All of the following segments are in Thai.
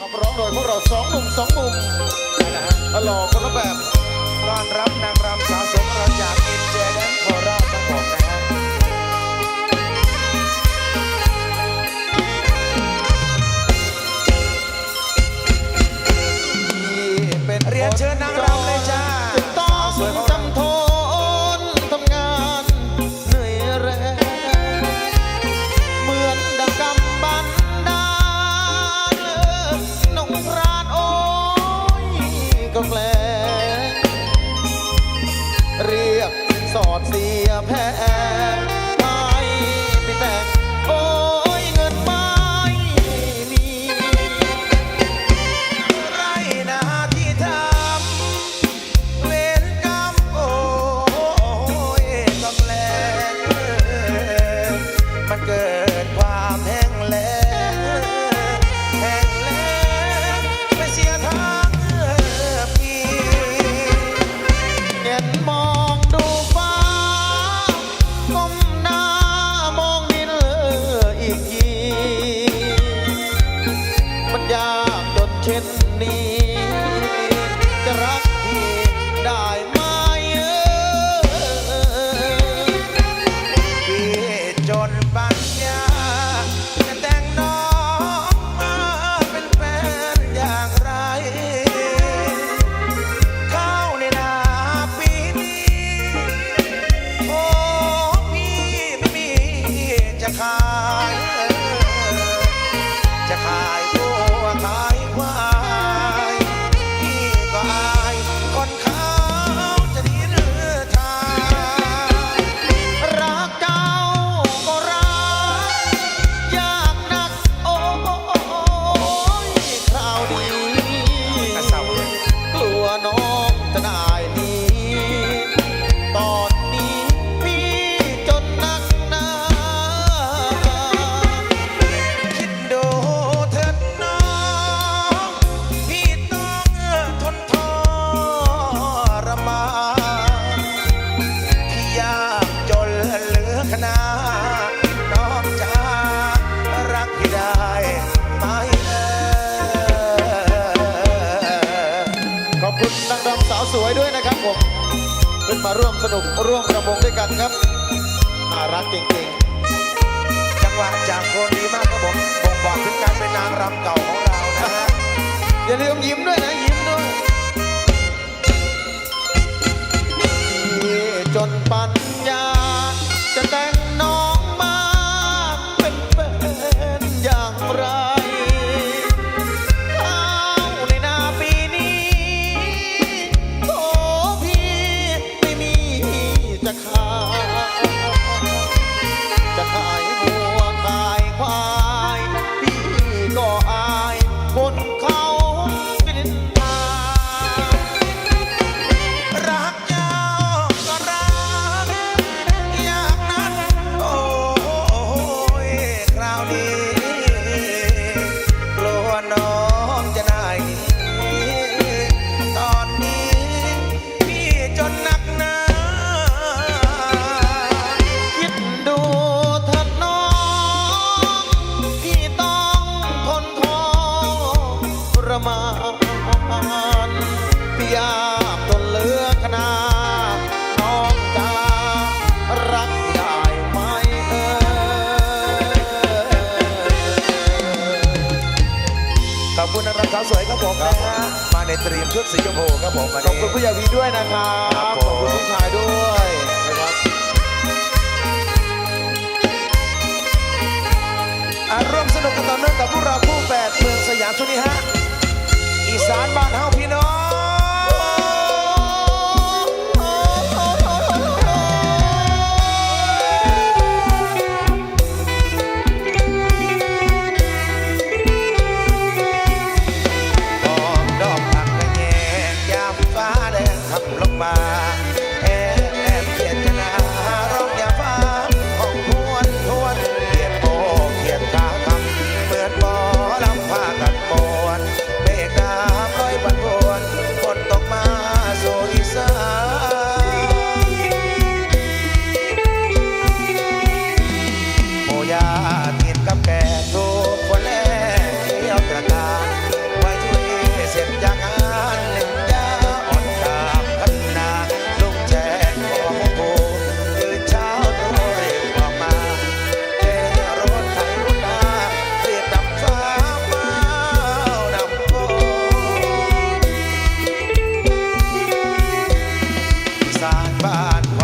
ขับร้องโดยพวกเราสองหนุ่มสองมุมนะฮะหล่อคนละแบบต้อนรับนางรำสาวสวยของเราจากอินเจแดนโคราชทั้งหมดนะฮะเป็นเรียนเชิญนางรำ มาร่วมสนุกร่วมประมงด้วยกันครับน่ารักจริงจังหวะจากโคนดีมากครับผมบ่งบอกถึงการเป็นนางรำเก่าของเรานะฮะ อย่าลืมยิ้มด้วยนะยิ้มด้วยพี่จนปัญญาจะแต่ง นาดน้องจะรักได้ไหมเอ่ยขอบคุณนางรำสาวสวยครับผมนะฮะมาในตรีมชุดสีชมพูครับผมวันขอบนี้คุณผู้ใหญ่วีด้วยนะครับครับขผมอบคุณผู้ชายด้วยนะครับอะร่วมสนุกกันต่อเนื่องกับพวกเราคู่แฝดเมืองสยามช่วงนี้ฮะอีสานบ้านเฮาพี่น้อง ง บ้าน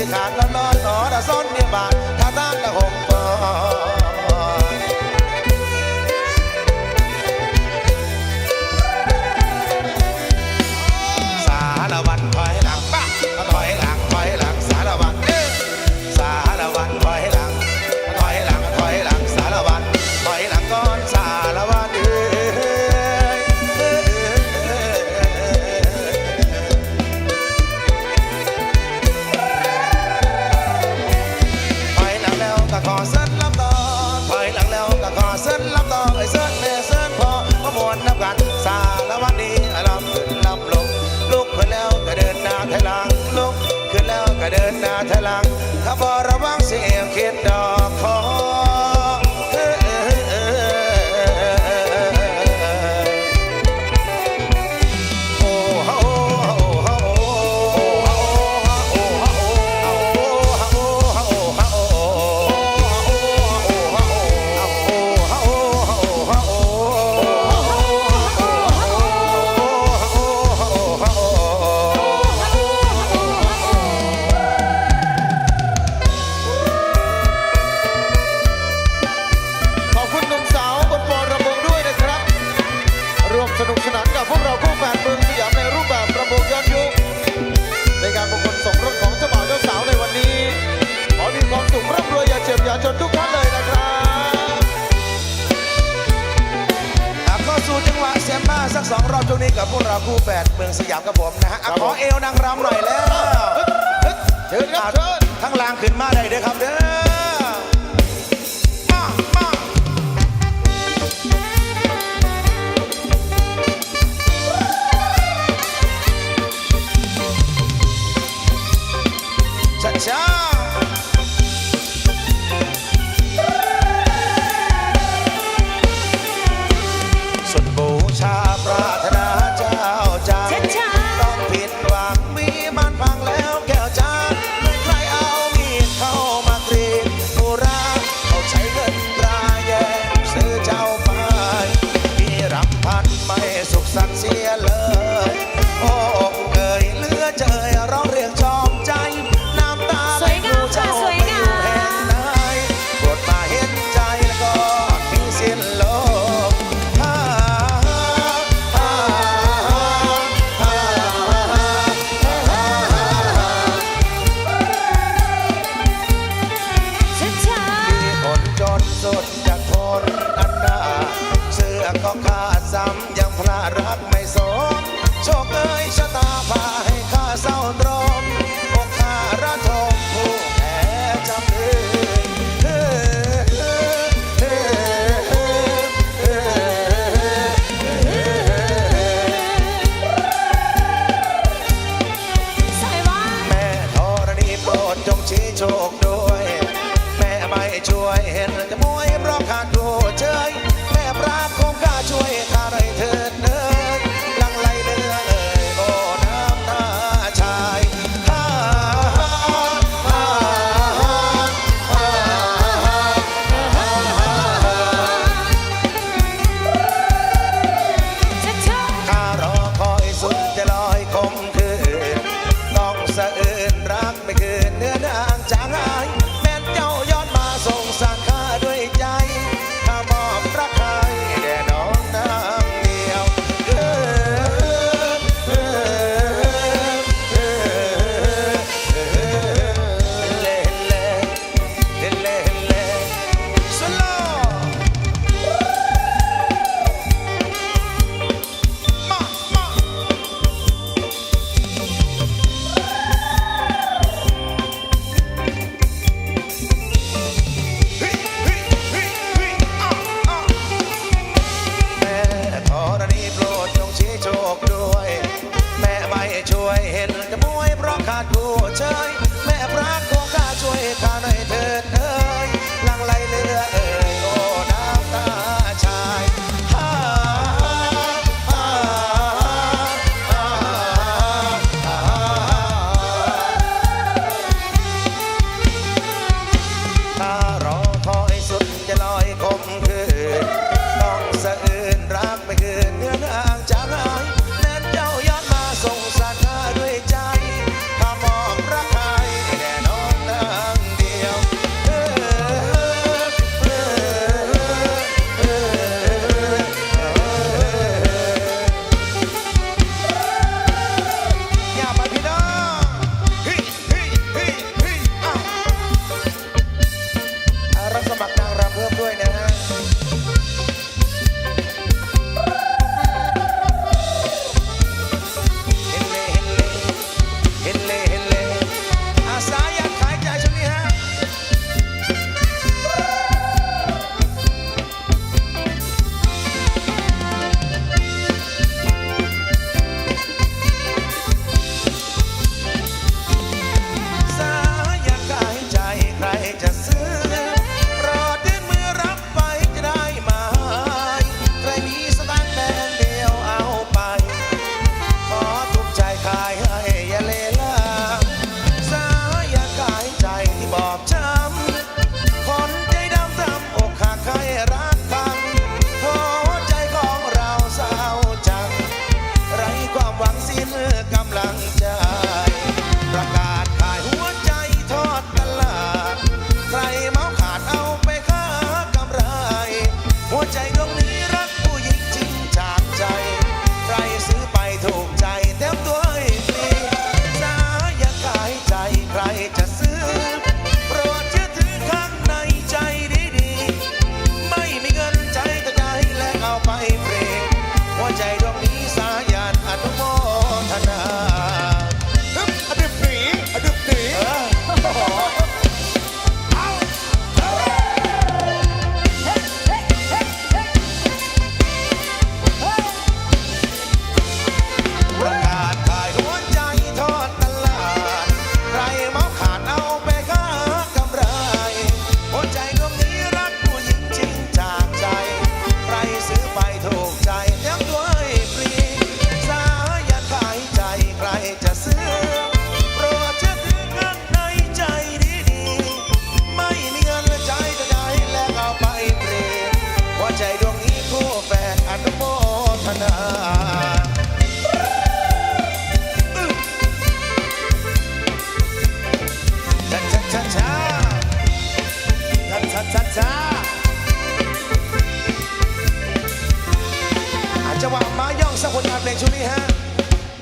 สิขาดแล้วนอนต่อดะซ้อนในบา ลังลุกขึ้นแล้วก็เดินหน้าทอลังข้าบระวังเสิยองคิด สองรอบช่วงนี้กับพวกเราคู่แปดเมืองสยามกับผมนะฮะขอเอวนางรำหน่อยแล้วเชิญครับทั้งลางขึ้นมาได้เด้อครับเด้อ สักผลงานเพลงชุดนี้ฮะ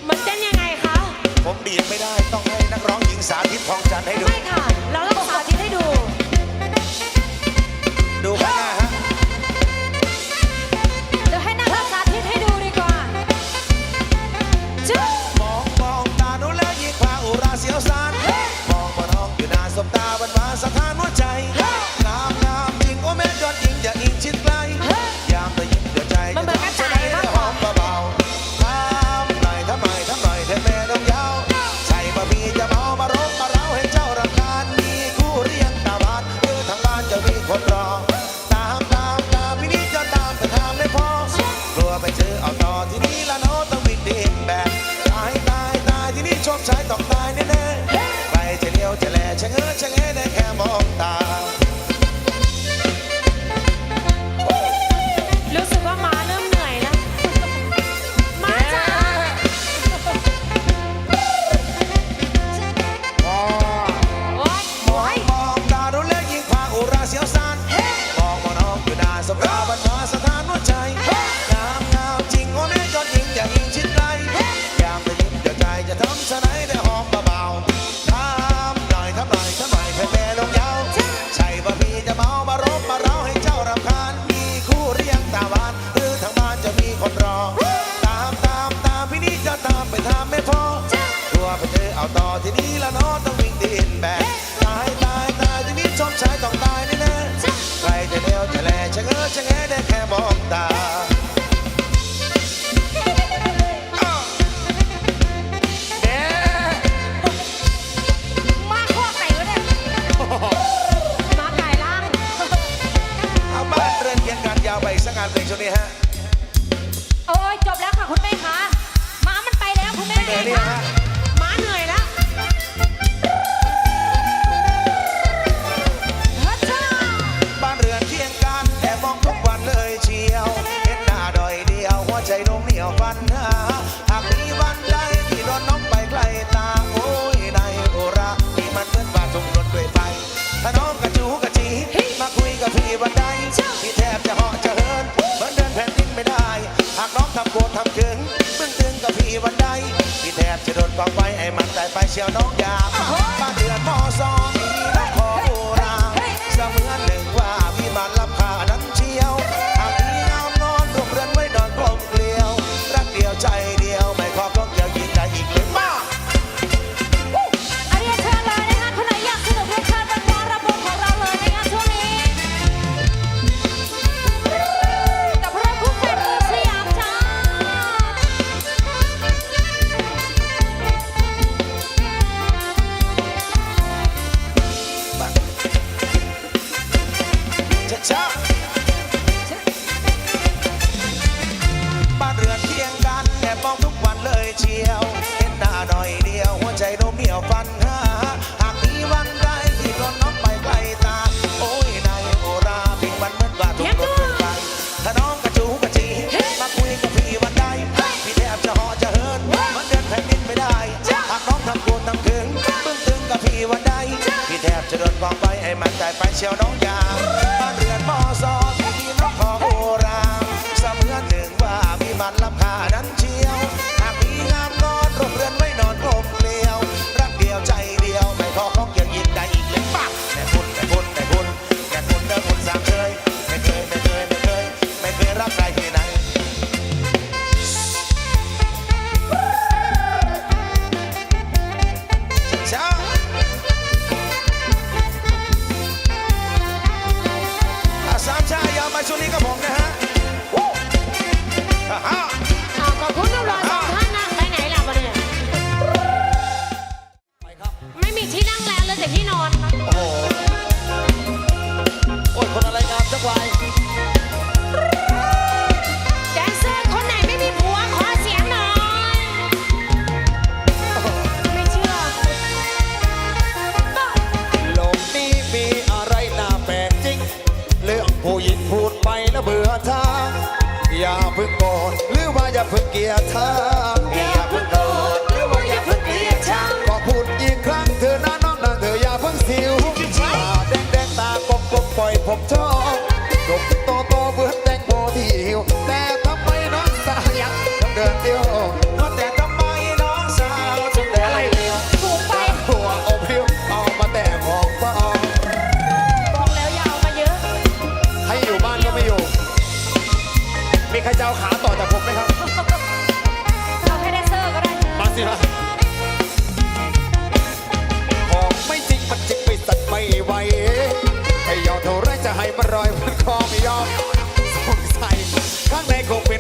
มันเต้นยังไงคะ ผมดีดไม่ได้ต้องให้นักร้องหญิงสาธิตทองจันทร์ให้ดูไม่ค่ะ แล้ว ไปเจอเอาต่อที่นี่ละโนต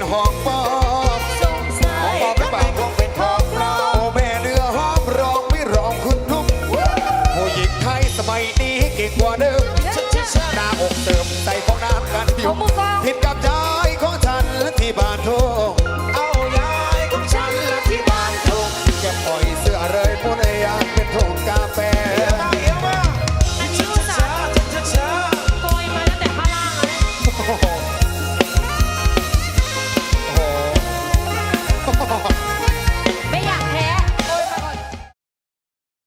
ใน